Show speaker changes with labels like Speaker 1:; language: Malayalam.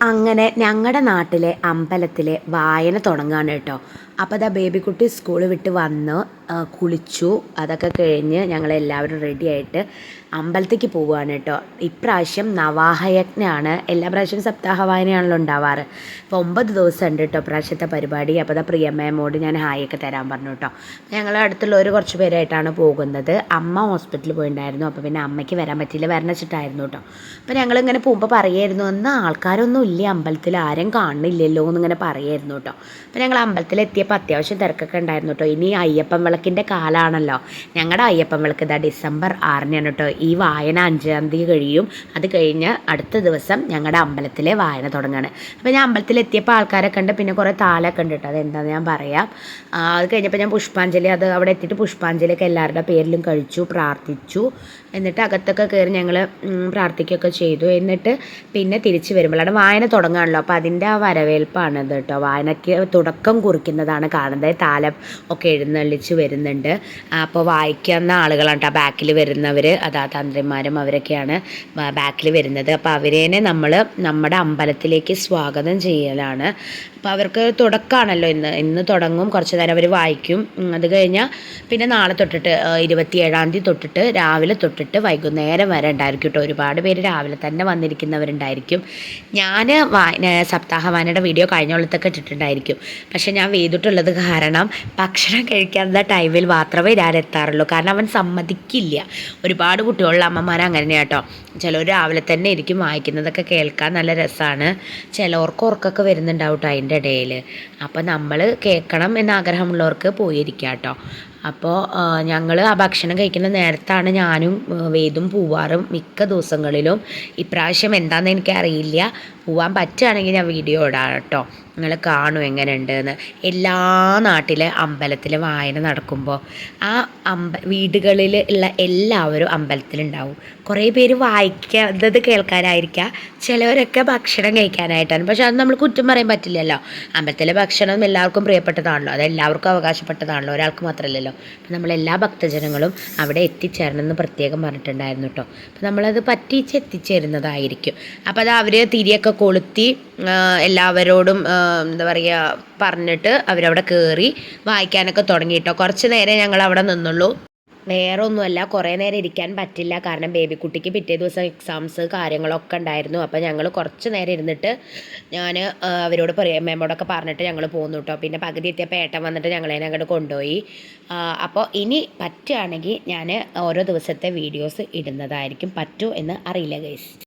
Speaker 1: അങ്ങനെ ഞങ്ങളുടെ നാട്ടിലെ അമ്പലത്തിലെ വായന തുടങ്ങാണ് കേട്ടോ. അപ്പോൾ അതാ ബേബിക്കുട്ടി സ്കൂൾ വിട്ട് വന്ന് കുളിച്ചു അതൊക്കെ കഴിഞ്ഞ് ഞങ്ങളെല്ലാവരും റെഡിയായിട്ട് അമ്പലത്തേക്ക് പോവുകയാണ് കേട്ടോ. ഇപ്രാവശ്യം നവാഹയജ്ഞാണ്. എല്ലാ പ്രാവശ്യവും സപ്താഹ വായനയാണല്ലോ ഉണ്ടാവാറ്. അപ്പോൾ ഒമ്പത് ദിവസം ഉണ്ട് കേട്ടോ പ്രാവശ്യത്തെ പരിപാടി. അപ്പോൾ അതാ പ്രിയമ്മയോട് ഞാൻ ഹായൊക്കെ തരാൻ പറഞ്ഞു കേട്ടോ. ഞങ്ങൾ ഒരു കുറച്ച് പേരായിട്ടാണ് പോകുന്നത്. അമ്മ ഹോസ്പിറ്റലിൽ പോയിട്ടുണ്ടായിരുന്നു അപ്പോൾ പിന്നെ അമ്മയ്ക്ക് വരാൻ പറ്റിയില്ല. വരണച്ചിട്ടായിരുന്നു കേട്ടോ. അപ്പോൾ ഞങ്ങളിങ്ങനെ പോകുമ്പോൾ പറയായിരുന്നു എന്നാൽ ആൾക്കാരൊന്നും ഇല്ല അമ്പലത്തിൽ ആരും കാണുന്നില്ലല്ലോ എന്നിങ്ങനെ പറയായിരുന്നു കേട്ടോ. അപ്പോൾ ഞങ്ങൾ അമ്പലത്തിൽ എത്തിയപ്പോൾ അത്യാവശ്യം തിരക്കൊക്കെ ഉണ്ടായിരുന്നു കേട്ടോ. ഇനി അയ്യപ്പൻ വിളക്കിന്റെ കാലമാണല്ലോ ഞങ്ങളുടെ അയ്യപ്പൻ വിളക്ക് ഇതാ ഡിസംബർ ആറിനാണ് കേട്ടോ. ഈ വായന അഞ്ചാം തീയതി കഴിയും. അത് കഴിഞ്ഞ് അടുത്ത ദിവസം ഞങ്ങളുടെ അമ്പലത്തിലെ വായന തുടങ്ങുകയാണ് അപ്പോൾ ഞാൻ അമ്പലത്തിൽ എത്തിയപ്പോൾ ആൾക്കാരെ കണ്ട് പിന്നെ കുറേ താലൊക്കെ ഉണ്ട് കേട്ടോ. അതെന്താണെന്ന് ഞാൻ പറയാം. അത് കഴിഞ്ഞപ്പോൾ ഞാൻ പുഷ്പാഞ്ജലി അത് അവിടെ എത്തിയിട്ട് പുഷ്പാഞ്ജലിയൊക്കെ എല്ലാവരുടെ പേരിലും കഴിച്ചു പ്രാർത്ഥിച്ചു. എന്നിട്ട് അകത്തൊക്കെ കയറി ഞങ്ങൾ പ്രാർത്ഥിക്കുകയൊക്കെ ചെയ്തു. എന്നിട്ട് പിന്നെ തിരിച്ച് വരുമ്പോഴാണ് വായന തുടങ്ങുകയാണല്ലോ അപ്പോൾ അതിന്റെ ആ വരവേൽപ്പാണത് കേട്ടോ. വായനയ്ക്ക് തുടക്കം കുറിക്കുന്നതാണ് കാണുന്നത്. താലം ഒക്കെ എഴുന്നള്ളിച്ച് വരുന്നുണ്ട്. അപ്പോൾ വായിക്കുന്ന ആളുകളാണ് കേട്ടോ. ബാക്കിൽ വരുന്നവർ അതാ തന്ത്രിമാരും അവരൊക്കെയാണ് ബാക്കിൽ വരുന്നത്. അപ്പോൾ അവരേനെ നമ്മൾ നമ്മുടെ അമ്പലത്തിലേക്ക് സ്വാഗതം ചെയ്യലാണ്. അപ്പോൾ അവർക്ക് തുടക്കമാണല്ലോ ഇന്ന്. ഇന്ന് തുടങ്ങും കുറച്ച് നേരം അവർ വായിക്കും. അത് കഴിഞ്ഞാൽ പിന്നെ നാളെ തൊട്ടിട്ട് ഇരുപത്തിയേഴാം തീയതി തൊട്ടിട്ട് രാവിലെ തൊട്ടിട്ട് വൈകുന്നേരം വരെ ഉണ്ടായിരിക്കും കേട്ടോ. ഒരുപാട് പേര് രാവിലെ തന്നെ വന്നിരിക്കുന്നവരുണ്ടായിരിക്കും. ഞാൻ സപ്താഹവാനയുടെ വീഡിയോ കഴിഞ്ഞ കൊല്ലത്തൊക്കെ ഇട്ടിട്ടുണ്ടായിരിക്കും. പക്ഷേ ഞാൻ വെയ്തിട്ടുള്ളത് കാരണം ഭക്ഷണം കഴിക്കാത്ത ടൈമിൽ മാത്രമേ ഞാൻ എത്താറുള്ളൂ. കാരണം അവൻ സമ്മതിക്കില്ല. ഒരുപാട് കുട്ടികളുള്ള അമ്മമാർ അങ്ങനെ കേട്ടോ. ചിലർ രാവിലെ തന്നെ ഇരിക്കും വായിക്കുന്നതൊക്കെ കേൾക്കാൻ നല്ല രസമാണ് ചിലവർക്ക് ഉറക്കൊക്കെ വരുന്നുണ്ടാവും കേട്ടോ അതിന്റെ ഇടയിൽ. അപ്പോൾ നമ്മൾ കേൾക്കണം എന്ന ആഗ്രഹമുള്ളവർക്ക് പോയിരിക്കാം കേട്ടോ. അപ്പോൾ ഞങ്ങൾ ആ ഭക്ഷണം കഴിക്കുന്ന നേരത്താണ് ഞാനും വേദും പോവാറും മിക്ക ദിവസങ്ങളിലും ഇപ്രാവശ്യം എന്താണെന്ന് എനിക്കറിയില്ല. പോവാൻ പറ്റുകയാണെങ്കിൽ ഞാൻ വീഡിയോ ഇടാം കേട്ടോ. നിങ്ങൾ കാണും എങ്ങനെയുണ്ടെന്ന്. എല്ലാ നാട്ടിലെ അമ്പലത്തിൽ വായന നടക്കുമ്പോൾ ആ അമ്പ വീടുകളിൽ ഉള്ള എല്ലാവരും അമ്പലത്തിലുണ്ടാവും. കുറേ പേര് വായിക്കാത്തത് കേൾക്കാനായിരിക്കാം. ചിലവരൊക്കെ ഭക്ഷണം കഴിക്കാനായിട്ടാണ്. പക്ഷെ അത് നമ്മൾ കുറ്റം പറയാൻ പറ്റില്ലല്ലോ. അമ്പലത്തിലെ ഭക്ഷണം എല്ലാവർക്കും പ്രിയപ്പെട്ടതാണല്ലോ. അത് എല്ലാവർക്കും അവകാശപ്പെട്ടതാണല്ലോ. ഒരാൾക്ക് മാത്രമല്ലല്ലോ അപ്പം നമ്മളെല്ലാ ഭക്തജനങ്ങളും അവിടെ എത്തിച്ചേരണമെന്ന് പ്രത്യേകം പറഞ്ഞിട്ടുണ്ടായിരുന്നു കേട്ടോ അപ്പം നമ്മളത് പറ്റിച്ച് എത്തിച്ചേരുന്നതായിരിക്കും. അപ്പോൾ അത് അവർ തിരിയൊക്കെ കൊളുത്തി എല്ലാവരോടും എന്താ പറയുക പറഞ്ഞിട്ട് അവരവിടെ കയറി വായിക്കാനൊക്കെ തുടങ്ങി കേട്ടോ കുറച്ച് നേരം ഞങ്ങൾ അവിടെ നിന്നുള്ളൂ. വേറെ ഒന്നുമല്ല കുറേ നേരം ഇരിക്കാൻ പറ്റില്ല. കാരണം ബേബിക്കുട്ടിക്ക് പിറ്റേ ദിവസം എക്സാംസ് കാര്യങ്ങളൊക്കെ ഉണ്ടായിരുന്നു. അപ്പോൾ ഞങ്ങൾ കുറച്ച് നേരം ഇരുന്നിട്ട് ഞാൻ അവരോട് പറയാം മേമോടൊക്കെ പറഞ്ഞിട്ട് ഞങ്ങൾ പോന്നു കേട്ടോ പിന്നെ പകുതി എത്തിയപ്പോൾ ഏട്ടൻ വന്നിട്ട് ഞങ്ങളെ അങ്ങോട്ട് കൊണ്ടുപോയി. അപ്പോൾ ഇനി പറ്റുകയാണെങ്കിൽ ഞാൻ ഓരോ ദിവസത്തെ വീഡിയോസ് ഇടുന്നതായിരിക്കും. പറ്റൂ എന്ന് അറിയില്ല ഗൈസ്